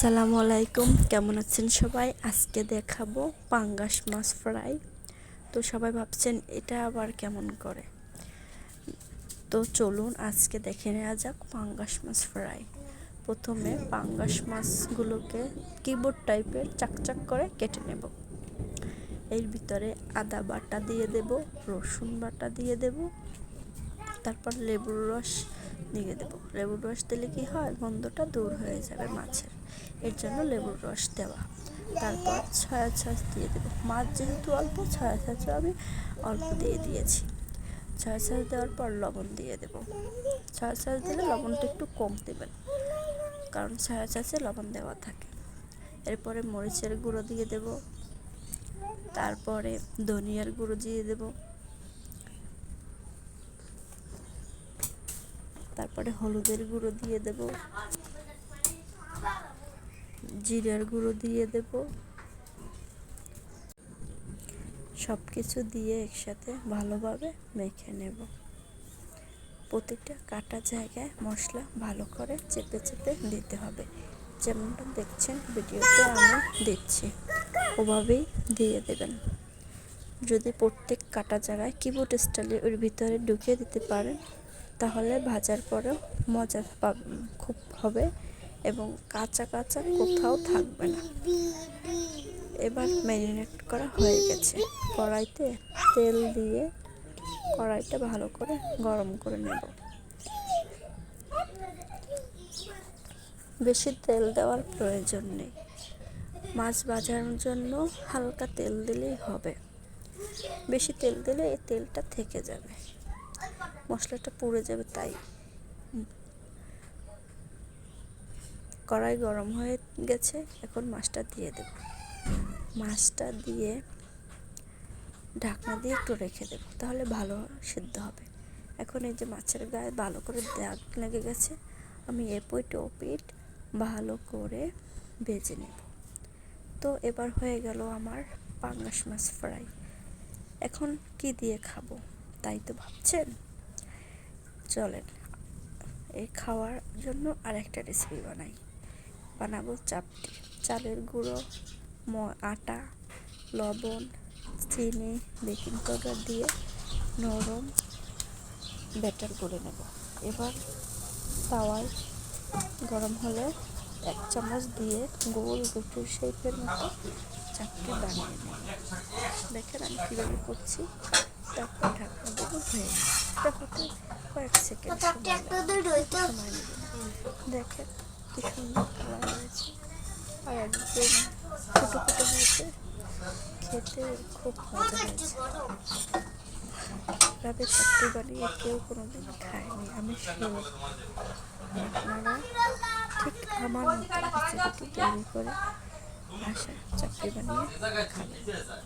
আসসালামু আলাইকুম। কেমন আছেন সবাই? আজকে দেখাবো পাঙ্গাস মাছ ফ্রাই। তো সবাই ভাবছেন এটা আবার কেমন করে? তো চলুন আজকে দেখে নেওয়া যাক পাঙ্গাস মাছ ফ্রাই। প্রথমে পাঙ্গাস মাছগুলোকে কিবোর্ড টাইপের চাকচাক করে কেটে নেব। এর ভিতরে আদা বাটা দিয়ে দেব, রসুন বাটা দিয়ে দেব, তারপর লেবুর রস দিয়ে দেবো। লেবুর রস দিলে কি হয়? গন্ধটা দূর হয়ে যাবে মাছের। এর জন্য লেবুর রস দেওয়া। তারপর ছয়া ছয়াস দিয়ে দেবো। মাছ যেহেতু অল্প ছয়া ছয়াসও আমি অল্প দিয়ে দিয়েছি। ছয়া ছয়াস দেওয়ার পর লবণ দিয়ে দেবো। ছয়া ছয়াস দিলে লবণটা একটু কম দেবেন, কারণ ছয়া ছয়াসে লবণ দেওয়া থাকে। এরপরে মরিচের গুঁড়ো দিয়ে দেব। তারপরে ধনিয়ার গুঁড়ো দিয়ে দেবো। তারপরে হলুদের গুঁড়ো দিয়ে দেব। জিরার গুঁড়ো দিয়ে দেব। সব কিছু দিয়ে একসাথে ভালোভাবে মেখে নেব। প্রতিটা কাটা জায়গায় মশলা ভালো করে চেপে চেপে দিতে হবে। যেমনটা দেখছেন, ভিডিওতে আমি দিচ্ছি। ওভাবেই দিয়ে দেবেন। যদি প্রত্যেক কাটা জায়গায় কিবোর্ড স্টাইলে ওর ভিতরে ঢুকিয়ে দিতে পারেন, তাহলে ভাজার পরেও মজা খুব হবে। এবং কাঁচা কাঁচা কোথাও থাকবে না। এবার ম্যারিনেট করা হয়ে গেছে। কড়াইতে তেল দিয়ে কড়াইটা ভালো করে গরম করে নেব। বেশি তেল দেওয়ার প্রয়োজন নেই। মাছ ভাজার জন্য হালকা তেল দিলেই হবে। বেশি তেল দিলে এই তেলটা থেকে যাবে। মশলাটা পুড়ে যাবে তাই। কড়াই গরম হয়ে গেছে, এখন মাছটা দিয়ে দেব। মাছটা দিয়ে ঢাকনা দিয়ে একটু রেখে দেবো, তাহলে ভালো সিদ্ধ হবে। এখন এই যে মাছের গায়ে ভালো করে দাগ লেগে গেছে, আমি এপিট ওপিট ভালো করে ভেজে নেব। তো এবার হয়ে গেল আমার পাঙ্গাস মাছ ফ্রাই। এখন কি দিয়ে খাব, তাই তো ভাবছেন? চলেন এই খাওয়ার জন্য আরেকটা রেসিপি বানাই। বানাবো চাপটি চালের গুঁড়ো, ম, আটা, লবণ, চিনি, বেকিং পাউডার দিয়ে নরম ব্যাটার করে নেব। এবার তাওয়ায় গরম হলে এক চামচ দিয়ে গোল রুটির শেপের মতো চাপটি বানিয়ে নেব। দেখেন আমি কীভাবে করছি। তারপর কয়েক দেখেন কি সুন্দর কালার হয়েছে আর একদম ছোটো ছোটো হয়েছে খেতে খুব মজা হয়েছে এভাবে চাকরি বানিয়ে কেউ কোনোদিন খায়নি আমি শিওর আপনারা ঠিক আমার মতো তৈরি করে আসা চাকরি বানিয়ে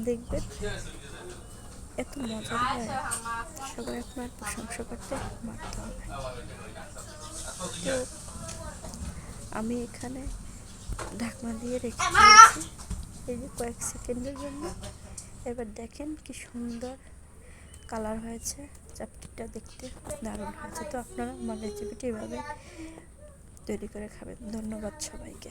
দেখবেন এত মজার হয় সবাই আপনার প্রশংসা করতে মারতে হবে তো আমি এখানে ঢাকনা দিয়ে রেখে দিয়েছি। এই যে কয়েক সেকেন্ডের জন্য। এবার দেখেন কি সুন্দর কালার হয়েছে। চাপটিটা দেখতে দারুণ হয়েছে। তো আপনারা আমার রেসিপিটি এভাবে তৈরি করে খাবেন। ধন্যবাদ সবাইকে।